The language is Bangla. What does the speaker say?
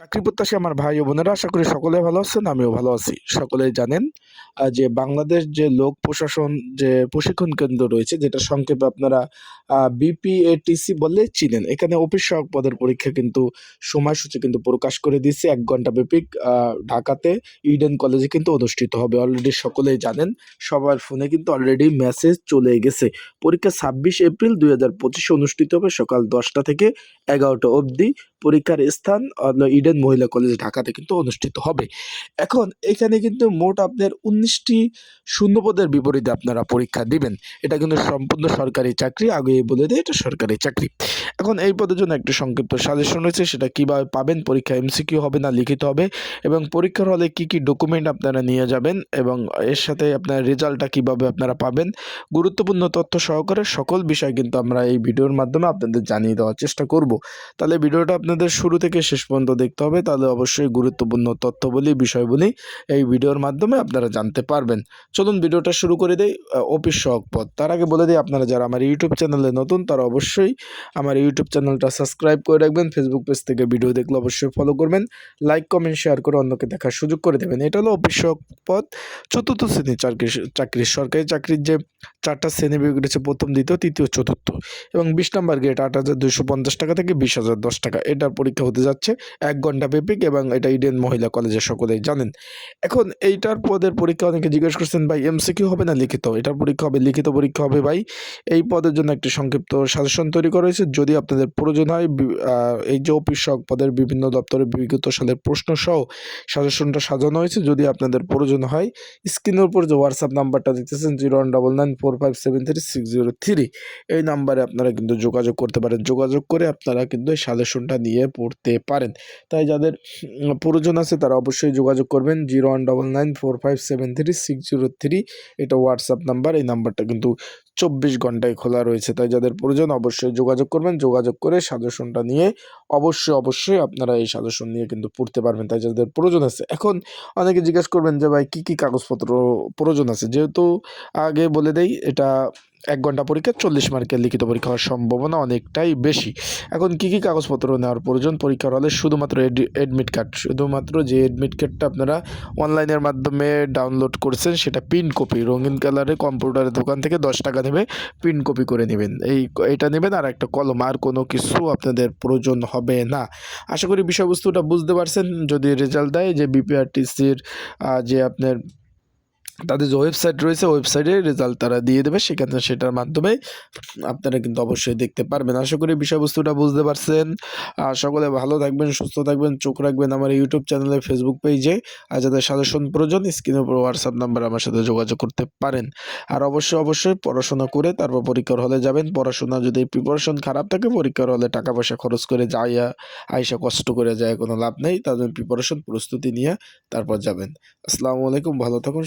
চাকরি প্রত্যাশী আমার ভাই ও বোনেরা, আশা করি সকলে ভালো আছেন, আমিও ভালো আছি। সকলেই জানেন যে বাংলাদেশ যে লোক প্রশাসন, যে প্রশিক্ষণ কেন্দ্র রয়েছে, যেটা সংক্ষেপে আপনারা বিপিএটিসি বললে চিনেন, এখানে অফিস সহায়ক পদের পরীক্ষা কিন্তু, সময়সূচি কিন্তু প্রকাশ করে দিয়েছে, এক ঘণ্টা ব্যাপিক ঢাকাতে ইডেন কলেজে কিন্তু অনুষ্ঠিত হবে অলরেডি সকলেই জানেন, সবার ফোনে কিন্তু অলরেডি মেসেজ চলে গেছে। পরীক্ষা ছাব্বিশ এপ্রিল দুই অনুষ্ঠিত হবে, সকাল দশটা থেকে এগারোটা অবধি, পরীক্ষার স্থান ইডেন মহিলা কলেজ ঢাকাতে কিন্তু অনুষ্ঠিত হবে। এখন এখানে কিন্তু মোট আপনার উনিশটি শূন্যপদের বিপরীতে আপনারা পরীক্ষা দিবেন। এটা কিন্তু সম্পূর্ণ সরকারি চাকরি, আগে বলে দেয় এটা সরকারি চাকরি। এখন এই পদের জন্য একটি সংক্ষিপ্ত সাজেশন রয়েছে, সেটা কীভাবে পাবেন, পরীক্ষা এমসিকিউ হবে না লিখিত হবে, এবং পরীক্ষার হলে কি কি ডকুমেন্ট আপনারা নিয়ে যাবেন, এবং এর সাথে আপনার রেজাল্টটা কীভাবে আপনারা পাবেন, গুরুত্বপূর্ণ তথ্য সহকারে সকল বিষয় কিন্তু আমরা এই ভিডিওর মাধ্যমে আপনাদের জানিয়ে দেওয়ার চেষ্টা করব। তাহলে ভিডিওটা আপনাদের শুরু থেকে শেষ পর্যন্ত দেখতে হবে, তাহলে অবশ্যই গুরুত্বপূর্ণ তথ্যবলী, বিষয়বলী এই ভিডিওর মাধ্যমে আপনারা জানতে পারবেন। চলুন ভিডিওটা শুরু করে দেই অফিস সহক পদ তার আগে বলে দিই, আপনারা যারা আমার ইউটিউব চ্যানেলে নতুন, তারা অবশ্যই আমার ইউটিউব চ্যানেলটা সাবস্ক্রাইব করে রাখবেন ফেসবুক পেজ থেকে ভিডিও দেখলে অবশ্যই ফলো করবেন লাইক কমেন্ট শেয়ার করে অন্যকে দেখার সুযোগ করে দেবেন। এটা হলো অফিস পদ, চতুর্থ শ্রেণির চাকরি চাকরি সরকারি চাকরির যে চারটা শ্রেণি রয়েছে, প্রথম, দ্বিতীয়, তৃতীয়, চতুর্থ এবং বিশ নম্বর গ্রেড আট হাজার দুশো পঞ্চাশ টাকা থেকে বিশ হাজার দশ টাকা। এটার পরীক্ষা হতে যাচ্ছে এক ঘণ্টা ব্যাপিক এবং এটা ইডেন মহিলা কলেজে সকলেই জানেন। এখন এইটার পদের পরীক্ষা অনেকে জিজ্ঞেস করছেন, ভাই এমসিকিউ হবে না লিখিত? এটার পরীক্ষা হবে, লিখিত পরীক্ষা হবে, ভাই। এই পদের জন্য একটি সংক্ষিপ্ত সাজেশন তৈরি করা হয়েছে। যদি আপনাদের প্রয়োজন হয় এই যে অফিস সহক পদের বিভিন্ন দপ্তরে বিগত সালের প্রশ্ন সহ সাজেশনটা সাজানো হয়েছে। যদি আপনাদের প্রয়োজন হয়, স্ক্রিনের উপর যে হোয়াটসঅ্যাপ নাম্বারটা দেখতেছেন zero one double nine four five seven three six zero three এই নাম্বারে আপনারা কিন্তু যোগাযোগ করতে পারেন। যোগাযোগ করে আপনারা কিন্তু এই সাজেশনটা নিয়ে পড়তে পারেন। তাই যাদের প্রয়োজন আছে, তারা অবশ্যই যোগাযোগ করবেন zero one double nine four five seven three six zero three এটা হোয়াটসঅ্যাপ নাম্বার, এই নাম্বারটা কিন্তু চব্বিশ ঘন্টায় খোলা রয়েছে। তাই যাদের প্রয়োজন অবশ্যই যোগাযোগ করবেন। যোগাযোগ করে সাজেশনটা নিয়ে অবশ্যই অবশ্যই আপনারা এই সাজেশন নিয়ে কিন্তু পড়তে পারবেন। তাই যাদের প্রয়োজন আছে, এখন অনেকে জিজ্ঞেস করবেন যে, ভাই, কী কী কাগজপত্র প্রয়োজন আছে? যেহেতু আগে বলে দেই, এটা এক ঘণ্টা পরীক্ষা, চল্লিশ মার্কের লিখিত পরীক্ষা হওয়ার সম্ভাবনা অনেকটাই বেশি। এখন কী কী কাগজপত্র নেওয়ার প্রয়োজন? পরীক্ষার হলে শুধুমাত্র অ্যাডমিট কার্ড শুধুমাত্র যে অ্যাডমিট কার্ডটা আপনারা অনলাইনের মাধ্যমে ডাউনলোড করছেন, সেটা প্রিন্ট কপি রঙিন কালারে কম্পিউটারের দোকান থেকে দশ টাকা নেবে প্রিন্ট কপি করে নেবেন। এই, এটা নেবেন আর একটা কলম, আর কোনো কিছু আপনাদের প্রয়োজন হবে না। আশা করি বিষয়বস্তুটা বুঝতে পারছেন। যদি রেজাল্ট দেয় যে বিপিআরটিসির যে আপনার তাদের যে ওয়েবসাইট রয়েছে ওয়েবসাইটে রেজাল্ট তারা দিয়ে দেবে। সেখানে সেটার মাধ্যমে আপনারা কিন্তু অবশ্যই দেখতে পারবেন। আশা করি বিষয়বস্তুটা বুঝতে পারছেন। সকলে ভালো থাকবেন, সুস্থ থাকবেন, চোখ রাখবেন আমার ইউটিউব চ্যানেলে ফেসবুক পেজে আর যাদের সাজেশন প্রয়োজন স্ক্রিনের উপর হোয়াটসঅ্যাপ নাম্বার আমার সাথে যোগাযোগ করতে পারেন। আর অবশ্যই অবশ্যই পড়াশোনা করে তারপর পরীক্ষার হলে যাবেন। পড়াশোনা যদি প্রিপারেশন খারাপ থাকে, পরীক্ষার হলে টাকা পয়সা খরচ করে যাইয়া, আইসা কষ্ট করে যায় কোনো লাভ নেই। তাদের প্রিপারেশন প্রস্তুতি নিয়ে তারপর যাবেন। আসসালামু আলাইকুম, ভালো থাকুন